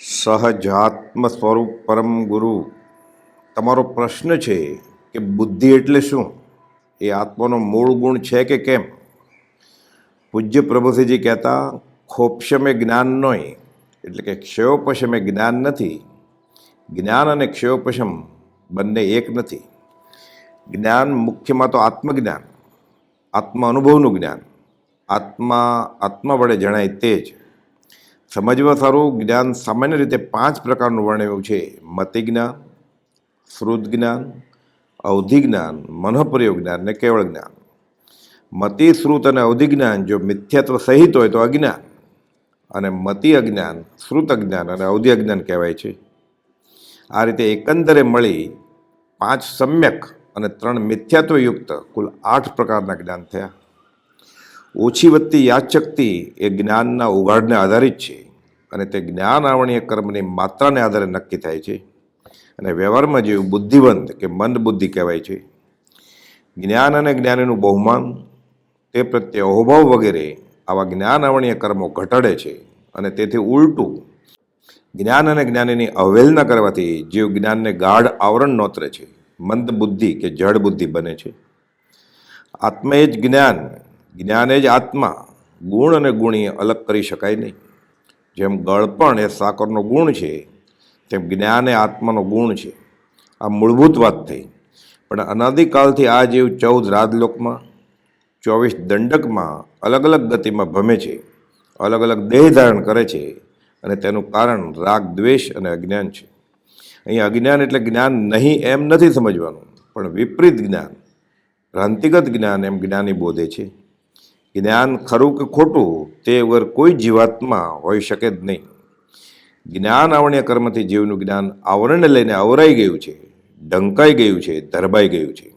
સહજાત્મ સ્વરૂપ પરમ ગુરુ. તમારો પ્રશ્ન છે કે બુદ્ધિ એટલે શું? એ આત્માનો મૂળ ગુણ છે કે કેમ? પૂજ્ય પ્રભુસિંહજી કહેતા, ખોપશમે જ્ઞાન નોય. એટલે કે, ક્ષયોપશમે જ્ઞાન નથી. જ્ઞાન અને ક્ષયોપશમ બંને એક નથી. જ્ઞાન મુખ્યમાં તો આત્મજ્ઞાન આત્મ અનુભવનું જ્ઞાન. આત્મા આત્મા વડે જણાય તે જ. સમજવા સારું, જ્ઞાન સામાન્ય રીતે પાંચ પ્રકારનું વર્ણવ્યું છે. મતિ જ્ઞાન શ્રુત જ્ઞાન અવધિ જ્ઞાન મનઃપ્રયોગ જ્ઞાન અને કેવળ જ્ઞાન મતિ, શ્રુત અને અવધિ જ્ઞાન જો મિથ્યાત્વ સહિત હોય તો અજ્ઞાન. અને મતિ અજ્ઞાન શ્રુત અજ્ઞાન અને અવધિ અજ્ઞાન કહેવાય છે. આ રીતે એકંદરે મળી પાંચ સમ્યક અને ત્રણ મિથ્યાત્વયુક્ત કુલ આઠ પ્રકારના જ્ઞાન થયા. ઓછી વધતી યાદશક્તિ એ જ્ઞાનના ઉગાડને આધારિત છે અને તે જ્ઞાન આવણીય કર્મની માત્રાને આધારે નક્કી થાય છે. અને વ્યવહારમાં જેવું બુદ્ધિવંત કે મંદ બુદ્ધિ કહેવાય છે, જ્ઞાન અને જ્ઞાનીનું બહુમાન, તે પ્રત્યે અહોભાવ વગેરે આવા જ્ઞાન આવણીય કર્મો ઘટાડે છે અને તેથી ઉલટું જ્ઞાન અને જ્ઞાનીની અવહેલના કરવાથી જીવ જ્ઞાનને ગાઢ આવરણ નોતરે છે, મંદ બુદ્ધિ કે જડ બુદ્ધિ બને છે. આત્મા જ જ્ઞાન જ્ઞાન જ આત્મા, ગુણ અને ગુણી અલગ કરી શકાય નહીં. જેમ ગળપણ એ સાકરનો ગુણ છે, તેમ જ્ઞાન એ આત્માનો ગુણ છે. આ મૂળભૂત વાત થઈ. પણ અનાદિકાલથી આ જીવ ચૌદ રાજલોકમાં, ચોવીસ દંડકમાં અલગ અલગ ગતિમાં ભમે છે, અલગ અલગ દેહ ધારણ કરે છે અને તેનું કારણ રાગ, દ્વેષ અને અજ્ઞાન છે. અહીં અજ્ઞાન એટલે જ્ઞાન નહીં એમ નથી સમજવાનું, પણ વિપરીત જ્ઞાન, ભ્રાંતિગત જ્ઞાન એમ જ્ઞાની બોધે છે. જ્ઞાન ખરું કે ખોટું, તે વગર કોઈ જીવાત્મા હોઈ શકે જ નહીં. જ્ઞાન આવણીય કર્મથી જીવનું જ્ઞાન આવરણને લઈને આવરાઈ ગયું છે, ઢંકાઈ ગયું છે, ધરબાઈ ગયું છે.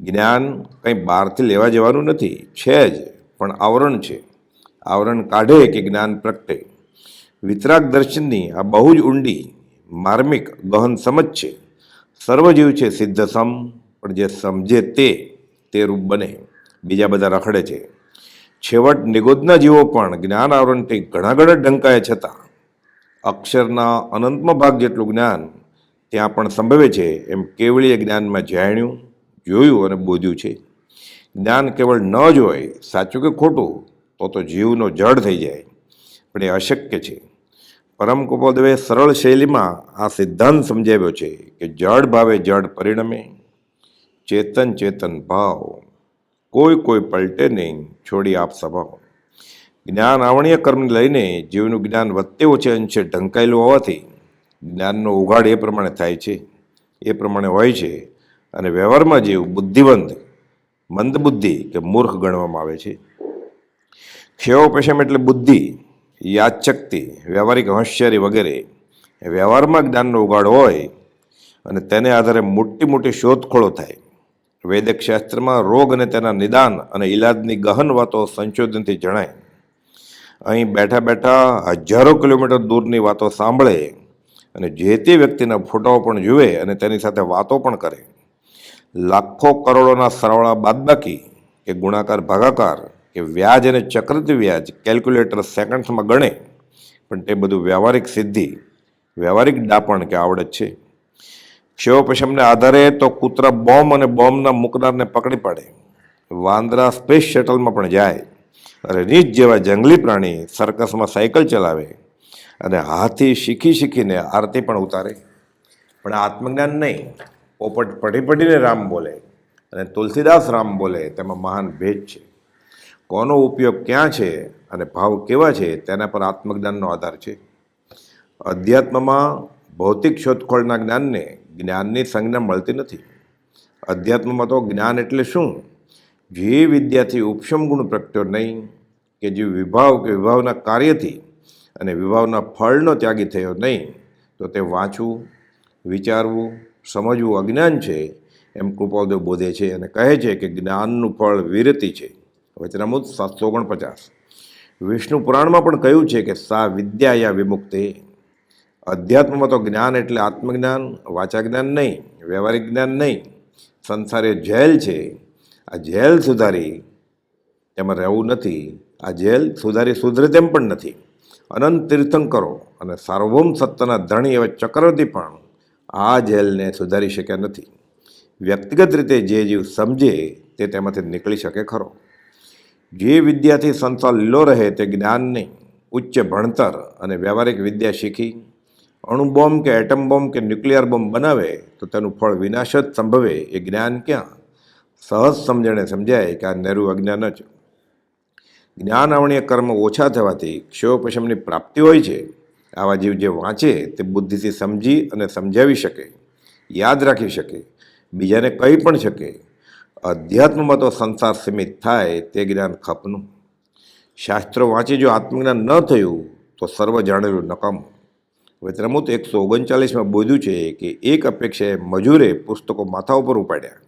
જ્ઞાન કંઈ બહારથી લેવા જવાનું નથી, છે જ, પણ આવરણ છે. આવરણ કાઢે કે જ્ઞાન પ્રગટે. વિતરાગ દર્શનની આ બહુ જ ઊંડી, માર્મિક, ગહન સમજ છે. સર્વજીવ છે સિદ્ધ સમ પણ જે સમજે તે તે રૂપ બને. બીજા બધા રખડે છે. છેવટ નિગોદના જીવો પણ જ્ઞાન આવરણથી ઘણા ઘણા ડંકાય છતાં અક્ષરના અનંતમાં ભાગ જેટલું જ્ઞાન ત્યાં પણ સંભવે છે એમ કેવળીય જ્ઞાનમાં જાણ્યું, જોયું અને બોધ્યું છે. જ્ઞાન કેવળ ન જ હોય, સાચું કે ખોટું, તો તો જીવનો જડ થઈ જાય, પણ એ અશક્ય છે. પરમ કુપોદવે સરળ શૈલીમાં આ સિદ્ધાંત સમજાવ્યો છે કે જડ ભાવે જડ પરિણમે, ચેતન ચેતન ભાવ. કોઈ કોઈ પલટે નહીં, છોડી આપ સભાઓ જ્ઞાન આવણીય કર્મને લઈને જીવનું જ્ઞાન વધતે ઓછે અંશે ઢંકાયેલું હોવાથી જ્ઞાનનો ઉઘાડ એ પ્રમાણે થાય છે, એ પ્રમાણે હોય છે અને વ્યવહારમાં જીવ બુદ્ધિવંત મંદબુદ્ધિ કે મૂર્ખ ગણવામાં આવે છે. ક્ષયોપશમ એટલે બુદ્ધિ યાદશક્તિ વ્યવહારિક હોશિયારી વગેરે. વ્યવહારમાં જ્ઞાનનો ઉગાડ હોય અને તેને આધારે મોટી મોટી શોધખોળો થાય. વૈદિક શાસ્ત્રમાં રોગ અને તેના નિદાન અને ઈલાજની ગહન વાતો સંશોધનથી જણાય. અહીં બેઠા બેઠા હજારો કિલોમીટર દૂરની વાતો સાંભળે અને જે તે વ્યક્તિના ફોટાઓ પણ જુએ અને તેની સાથે વાતો પણ કરે. લાખો કરોડોના સરવાળા બાદબાકી કે ગુણાકાર ભાગાકાર કે વ્યાજ અને ચક્રતિ વ્યાજ કેલ્ક્યુલેટર સેકન્ડ્સમાં ગણે. પણ તે બધું વ્યવહારિક સિદ્ધિ, વ્યવહારિક ડાપણ કે આવડત છે. ક્ષયોપશમને આધારે તો કૂતરા બોમ્બ અને બોમ્બના મૂકનારને પકડી પાડે. વાંદરા સ્પેસ શટલમાં પણ જાય અને રીંછ જેવા જંગલી પ્રાણી સર્કસમાં સાયકલ ચલાવે અને હાથી શીખી શીખીને આરતી પણ ઉતારે. પણ આત્મજ્ઞાન નહીં. પોપટ પઢી પઢીને રામ બોલે અને તુલસીદાસ રામ બોલે તેમાં મહાન ભેદ છે. કોનો ઉપયોગ ક્યાં છે અને ભાવ કેવા છે તેના પર આત્મજ્ઞાનનો આધાર છે. અધ્યાત્મમાં ભૌતિક શોધખોળના જ્ઞાનને જ્ઞાનની સંજ્ઞા મળતી નથી. અધ્યાત્મમાં તો જ્ઞાન એટલે શું? જે વિદ્યાથી ઉપશમ ગુણ પ્રગટ્યો નહીં, કે જે વિભાવ, કે વિભાવના કાર્યથી અને વિભાવના ફળનો ત્યાગી થયો નહીં, તો તે વાંચવું, વિચારવું, સમજવું અજ્ઞાન છે. એમ કૃપાલદેવ બોધે છે અને કહે છે કે જ્ઞાનનું ફળ વિરતિ છે. વચનામૃત સાતસો ઓગણપચાસ. વિષ્ણુ પુરાણમાં પણ કહ્યું છે કે સા વિદ્યા યા વિમુક્તે અધ્યાત્મમાં તો જ્ઞાન એટલે આત્મજ્ઞાન વાચા જ્ઞાન નહીં, વ્યવહારિક જ્ઞાન નહીં. સંસાર એ જેલ છે. આ જેલ સુધારી તેમાં રહેવું નથી. આ જેલ સુધારી સુધરે તેમ પણ નથી. અનંત તીર્થંકરો અને સાર્વભૌમ સત્તાના ધણી એવા ચક્રવર્તી પણ આ જેલને સુધારી શક્યા નથી. વ્યક્તિગત રીતે જે જીવ સમજે તે તેમાંથી નીકળી શકે ખરો. જે વિદ્યાથી સંસાર લીલો રહે તે જ્ઞાન નહીં ઉચ્ચ ભણતર અને વ્યવહારિક વિદ્યા શીખી અણુબોમ્બ કે એટમ બોમ્બ કે ન્યુક્લિયર બોમ્બ બનાવે તો તેનું ફળ વિનાશ જ સંભવે એ જ્ઞાન ક્યાં? સહજ સમજણે સમજાય કે આ નહેરુ અજ્ઞાન જ. જ્ઞાનાવણીય કર્મ ઓછા થવાથી ક્ષયોપશમની પ્રાપ્તિ હોય છે. આવા જીવ જે વાંચે તે બુદ્ધિથી સમજી અને સમજાવી શકે, યાદ રાખી શકે, બીજાને કહી પણ શકે. અધ્યાત્મમાં તો સંસાર સીમિત થાય તે જ્ઞાન ખપનું. શાસ્ત્રો વાંચી જો આત્મજ્ઞાન ન થયું તો સર્વ જાણેલું નકામું. વચરામૃત એકસો ઓગણચાલીસમાં બોધ્યું છે કે એક અપેક્ષાએ મજૂરે પુસ્તકો માથા ઉપર ઉપાડ્યા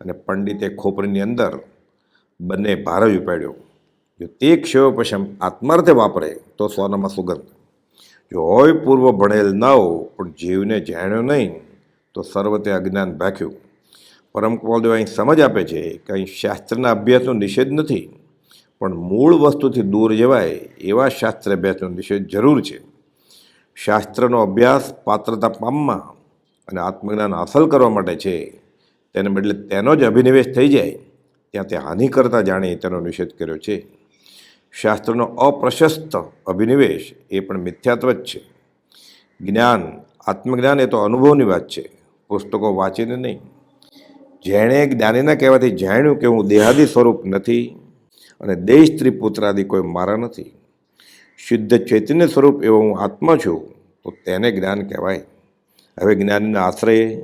અને પંડિતે ખોપરીની અંદર બંને ભાર જ ઉપાડ્યો. જો તે ક્ષયો પશમ આત્માર્થે વાપરે તો સોનામાં સુગંધ. જો હોય પૂર્વ ભણેલ ન હો, પણ જીવને જાણ્યો નહીં, તો સર્વતે અજ્ઞાન ભાખ્યું. પરમ કૃપાલદેવ અહીં સમજ આપે છે કે અહીં શાસ્ત્રના અભ્યાસનો નિષેધ નથી, પણ મૂળ વસ્તુથી દૂર જવાય એવા શાસ્ત્ર અભ્યાસનો નિષેધ જરૂર છે. શાસ્ત્રનો અભ્યાસ પાત્રતા પામવા અને આત્મજ્ઞાન હાંસલ કરવા માટે છે. તેને બદલે તેનો જ અભિનિવેશ થઈ જાય, ત્યાં તે હાનિ કરતા જાણે તેનો નિષેધ કર્યો છે. શાસ્ત્રનો અપ્રશસ્ત અભિનિવેશ એ પણ મિથ્યાત્વ જ છે. જ્ઞાન, આત્મજ્ઞાન એ તો અનુભવની વાત છે, પુસ્તકો વાંચીને નહીં. જેણે જ્ઞાનીના કહેવાથી જાણ્યું કે હું દેહાદી સ્વરૂપ નથી અને દેશ ત્રિપુત્રાદી પુત્રાદિ કોઈ મારા નથી. શુદ્ધ ચૈતન્ય સ્વરૂપ એવો હું આત્મા છું, તો તેને જ્ઞાન કહેવાય. હવે જ્ઞાનીના આશ્રય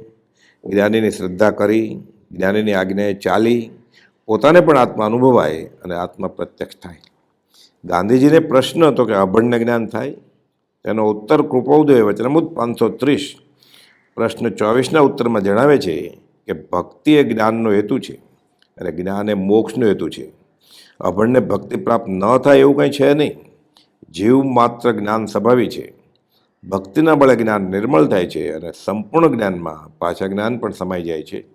જ્ઞાનીની શ્રદ્ધા કરી, જ્ઞાનીની આજ્ઞાએ ચાલી, પોતાને પણ આત્મા અનુભવાય અને આત્મા પ્રત્યક્ષ થાય. ગાંધીજીને પ્રશ્ન હતો કે અભણને જ્ઞાન થાય? તેનો ઉત્તર કૃપોદય વચનમુદ પાંચસો ત્રીસ પ્રશ્ન ચોવીસના ઉત્તરમાં જણાવે છે કે ભક્તિ એ જ્ઞાનનો હેતુ છે અને જ્ઞાન એ મોક્ષનો હેતુ છે. અભણને ભક્તિ પ્રાપ્ત ન થાય એવું કંઈ છે નહીં. જીવ માત્ર જ્ઞાન સ્વભાવી છે. ભક્તિના બળે જ્ઞાન નિર્મળ થાય છે અને સંપૂર્ણ જ્ઞાનમાં પાછા જ્ઞાન પણ સમાઈ જાય છે.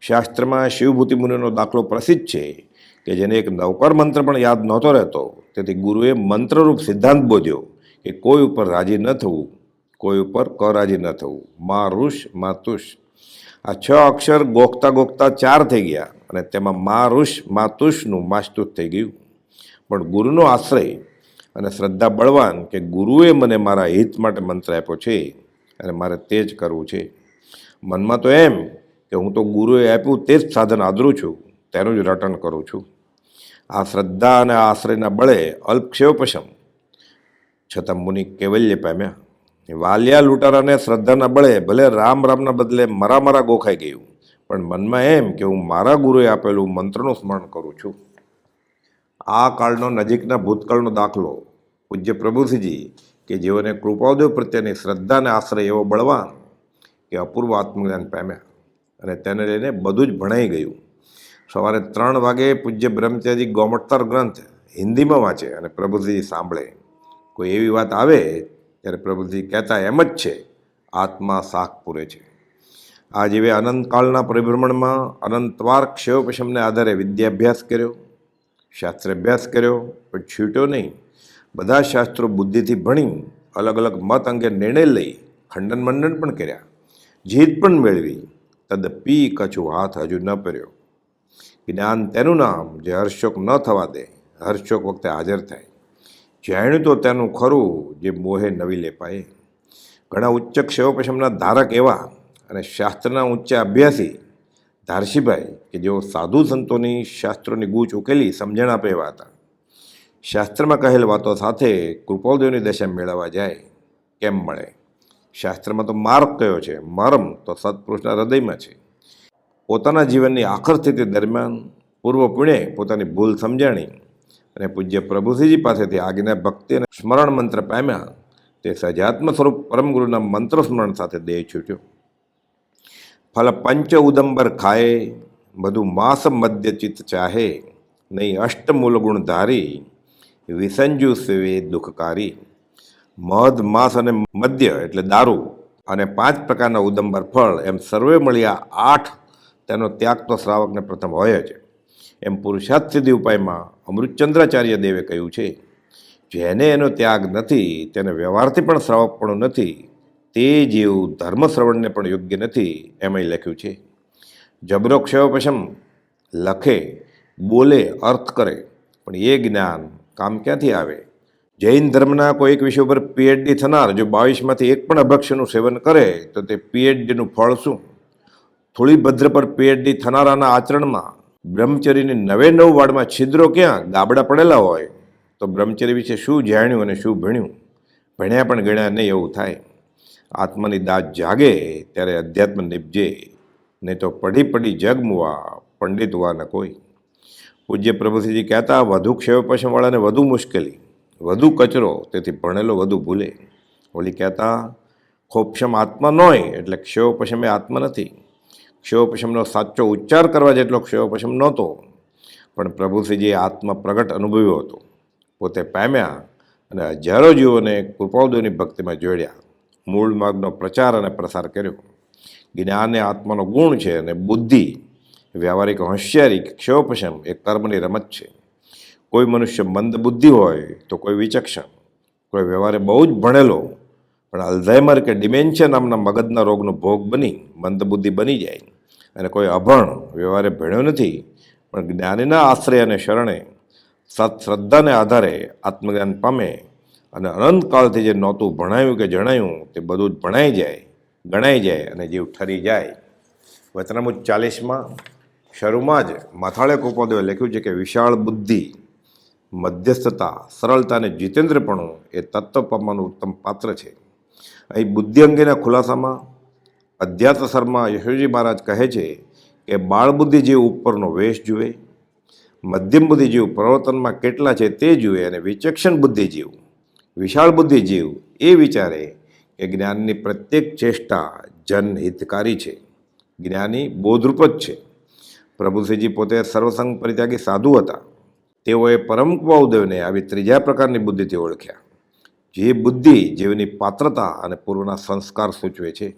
શાસ્ત્રમાં શિવભૂતિ મુનિનો દાખલો પ્રસિદ્ધ છે કે જેને એક નવકર મંત્ર પણ યાદ નહોતો રહેતો. તેથી ગુરુએ મંત્રરૂપ સિદ્ધાંત બોધ્યો કે કોઈ ઉપર રાજી ન થવું, કોઈ ઉપર કરાજી ન થવું. મા ઋષ, મા તુષ. આ છ અક્ષર ગોખતા ગોખતા ચાર થઈ ગયા અને તેમાં મા ઋષ, મા તુષનું માસ્તુત થઈ ગયું. પણ ગુરુનો આશ્રય અને શ્રદ્ધા બળવાન કે ગુરુએ મને મારા હિત માટે મંત્ર આપ્યો છે અને મારે તે જ કરવું છે. મનમાં તો એમ કે હું તો ગુરુએ આપ્યું તે જ સાધન આદરું છું, તેનું જ રટણ કરું છું. આ શ્રદ્ધા અને આશ્રયના બળે અલ્પક્ષેપશમ છતાં મુનિ કેવલ્ય પામ્યા. વાલિયા લૂંટારાને શ્રદ્ધાના બળે ભલે રામ રામના બદલે મરા મરા ગોખાઈ ગયું, પણ મનમાં એમ કે હું મારા ગુરુએ આપેલું મંત્રનું સ્મરણ કરું છું. આ કાળનો નજીકના ભૂતકાળનો દાખલો પૂજ્ય પ્રભુસિંહજી કે જેઓને કૃપાદેવ પ્રત્યેની શ્રદ્ધાને આશ્રય એવો બળવાન કે અપૂર્વ આત્મજ્ઞાન પામ્યા અને તેને લઈને બધું જ ભણાઈ ગયું. સવારે ત્રણ વાગે પૂજ્ય બ્રહ્મચારી ગોમટતર ગ્રંથ હિન્દીમાં વાંચે અને પ્રભુજી સાંભળે. કોઈ એવી વાત આવે ત્યારે પ્રભુજી કહેતા એમ જ છે, આત્મા શાક પૂરે છે. આ જેવે અનંતકાળના પરિભ્રમણમાં અનંતવાર ક્ષયોપશમને આધારે વિદ્યાભ્યાસ કર્યો, શાસ્ત્રાભ્યાસ કર્યો, પણ છૂટ્યો નહીં. બધા શાસ્ત્રો બુદ્ધિથી ભણી અલગ અલગ મત અંગે નિર્ણય લઈ ખંડન મંડન પણ કર્યા. જીત પણ મેળવી. તદપી કછું હાથ હજુ ન પહેર્યો. જ્ઞાન તેનું નામ જે હર્ષોક ન થવા દે. હર્ષોક વખતે હાજર થાય. જાણ્યું તો તેનું ખરું જે મોહે નવી લેપાય. ઘણા ઉચ્ચ ક્ષયોપશમના ધારક એવા અને શાસ્ત્રના ઊંચા અભ્યાસી ધારશીભાઈ કે જેઓ સાધુ સંતોની શાસ્ત્રોની ગૂંચ ઉકેલી સમજણ આપે એવા હતા. શાસ્ત્રમાં કહેલ વાતો સાથે કૃપાલદેવની દશા મેળવવા જાય, કેમ મળે? શાસ્ત્રમાં તો માર્ગ કયો છે? મરમ તો સત્પુરુષના હૃદયમાં છે. પોતાના જીવનની આખર સ્થિતિ દરમિયાન પૂર્વ પુણે પોતાની ભૂલ સમજાણી અને પૂજ્ય પ્રભુસિંહજી પાસેથી આજ્ઞા ભક્તિ અને સ્મરણ મંત્ર પામ્યા. તે સજાત્મ સ્વરૂપ પરમગુરુના મંત્ર સ્મરણ સાથે દેહ છૂટ્યો. ફલ પંચ ઉદંબર ખાય બધું માસ મધ્ય ચિત્ત ચાહે, નહીં અષ્ટમૂલ ગુણ ધારી વિસંજુ સેવે દુઃખકારી. મધ, માંસ અને મદ્ય એટલે દારૂ અને પાંચ પ્રકારના ઉદંબર ફળ એમ સર્વે મળ્યા આઠ તેનો ત્યાગ તો શ્રાવકને પ્રથમ હોય જ. એમ પુરુષાર્થ સિદ્ધિ ઉપાયમાં અમૃતચંદ્રાચાર્ય દેવે કહ્યું છે, જેને એનો ત્યાગ નથી, તેને વ્યવહારથી પણ શ્રાવકપણું નથી, તે જેવું ધર્મ શ્રવણને પણ યોગ્ય નથી એમાંય લખ્યું છે. જબરો ક્ષયોપશમ લખે, બોલે, અર્થ કરે, પણ એ જ્ઞાન કામ ક્યાંથી આવે? જૈન ધર્મના કોઈ એક વિષય ઉપર પીએચડી થનાર જો બાવીસમાંથી એક પણ અભક્ષનું સેવન કરે, તો તે પીએચડીનું ફળ શું? થોડી ભદ્ર પર પીએચડી થનારાના આચરણમાં બ્રહ્મચર્યની નવે નવ વાડમાં છિદ્રો ક્યાં? ગાબડા પડેલા હોય. તો બ્રહ્મચર્ય વિશે શું જાણ્યું અને શું ભણ્યું? ભણ્યા પણ ગણ્યા નહીં એવું થાય. આત્માની દાત જાગે, ત્યારે અધ્યાત્મ નિપજે. નહીં તો પડી પડી જગમુવા પંડિત હોવાના કોઈ. પૂજ્ય પ્રભુસિંહજી કહેતા, વધુ ક્ષયપશમવાળાને વધુ મુશ્કેલી, વધુ કચરો, તેથી ભણેલો વધુ ભૂલે. ઓલી કહેતા, ખોપશમ આત્મા નોય, એટલે ક્ષયોપશમ એ આત્મા નથી. ક્ષયોપશમનો સાચો ઉચ્ચાર કરવા જેટલો ક્ષયોપશમ નહોતો, પણ પ્રભુશ્રીજીએ આત્મા પ્રગટ અનુભવ્યો હતો. પોતે પામ્યા અને હજારો જીવોને કૃપાળુદેવની ભક્તિમાં જોડ્યા. મૂળ માર્ગનો પ્રચાર અને પ્રસાર કર્યો. જ્ઞાન એ આત્માનો ગુણ છે અને બુદ્ધિ વ્યવહારિક હોશિયારી ક્ષોપશમ એ કર્મની રમત છે. કોઈ મનુષ્ય મંદ બુદ્ધિ હોય તો કોઈ વિચક્ષણ કોઈ વ્યવહારે બહુ જ ભણેલો, પણ અલ્ઝાઇમર કે ડિમેન્શિયા નામના મગજના રોગનો ભોગ બની મંદબુદ્ધિ બની જાય. અને કોઈ અભણ, વ્યવહારે ભણ્યો નથી, પણ જ્ઞાનીના આશ્રય અને શરણે સત્શ્રદ્ધાને આધારે આત્મજ્ઞાન પામે અને અનંતકાળથી જે નહોતું ભણાયું કે જણાયું, તે બધું જ ભણાઈ જાય, ગણાઈ જાય અને જીવ ઠરી જાય. વચનામુજ ચાલીસમાં શરૂમાં જ માથાળે કોપાદેવે લખ્યું છે કે વિશાળ બુદ્ધિ, મધ્યસ્થતા, સરળતા અને જીતેન્દ્રપણું એ તત્વ પામવાનું ઉત્તમ પાત્ર છે. અહીં બુદ્ધિ અંગેના ખુલાસામાં અધ્યાત્મસરમાં યશોજી મહારાજ કહે છે કે બાળબુદ્ધિ ઉપરનો વેશ જુએ, મધ્યમ બુદ્ધિ જીવ પ્રવર્તનમાં કેટલા છે તે જુએ અને વિચક્ષણ બુદ્ધિ જીવ, વિશાળ બુદ્ધિ જીવ એ વિચારે કે જ્ઞાનની પ્રત્યેક ચેષ્ટા જનહિતકારી છે. જ્ઞાની બોધરૂપ જ છે. પ્રભુશ્રીજી પોતે સર્વસંગ પરિત્યાગી સાધુ હતા. તેઓએ પરમ કુવાઉદેવને આવી ત્રીજા પ્રકારની બુદ્ધિથી ઓળખ્યા. જે બુદ્ધિ જેવની પાત્રતા અને પૂર્વના સંસ્કાર સૂચવે છે.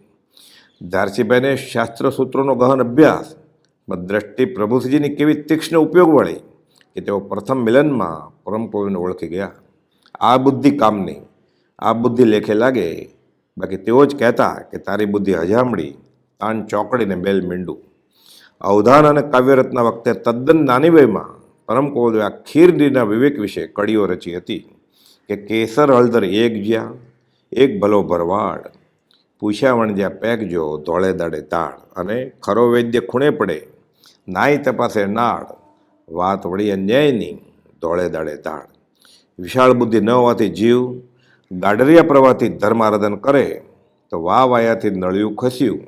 ધારસીભાઈને શાસ્ત્ર સૂત્રોનો ગહન અભ્યાસ દ્રષ્ટિ પ્રભુસિંહજીની કેવી તીક્ષ્ણ ઉપયોગ વળી કે તેઓ પ્રથમ મિલનમાં પરમ કવિને ઓળખી ગયા. આ બુદ્ધિ કામની, આ બુદ્ધિ લેખે લાગે. બાકી તેઓ જ કહેતા કે તારી બુદ્ધિ હજામડી તાન ચોકડીને બેલ મીંડું. અવધાન અને કાવ્યરત્ના વખતે તદ્દન નાની વયમાં પરમ કૌરવે આ ખીરડીના વિવેક વિશે કડીઓ રચી હતી કે કેસર હળદર એક જ્યાં, એક ભલો ભરવાડ. પૂછ્યા વણજ્યા પેકજો ધોળે દાડે તાળ. અને ખરો વૈદ્ય ખૂણે પડે નાય તપાસે નાળ. વાત વળી અન્યાયની ધોળે દાડે તાળ. વિશાળ બુદ્ધિ ન હોવાથી જીવ ગાડરિયા પ્રવાહથી ધર્મારાધન કરે, તો વાહ વાયાથી નળિયું ખસ્યું.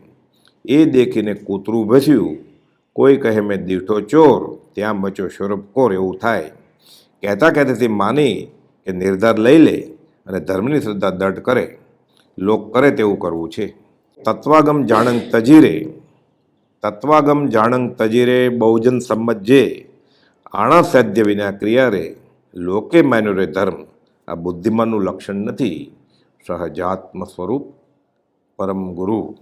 એ દેખીને કૂતરું ભસ્યું. કોઈ કહે, મેં દીઠો ચોર, ત્યાં મચો શોરભકોર એવું થાય. કહેતા કહેતાથી માની કે નિર્ધાર લઈ લે અને ધર્મની શ્રદ્ધા દઢ કરે. લોક કરે તેવું કરવું છે. તત્વાગમ જાણંગ તજીરે, તત્વાગમ જાણંગ તજીરે બહુજન સમજે આણા સાધ્ય વિના ક્રિયા રે, લોકે માન્યો રે ધર્મ. આ બુદ્ધિમાનનું લક્ષણ નથી. સહજાત્મ સ્વરૂપ પરમ ગુરુ.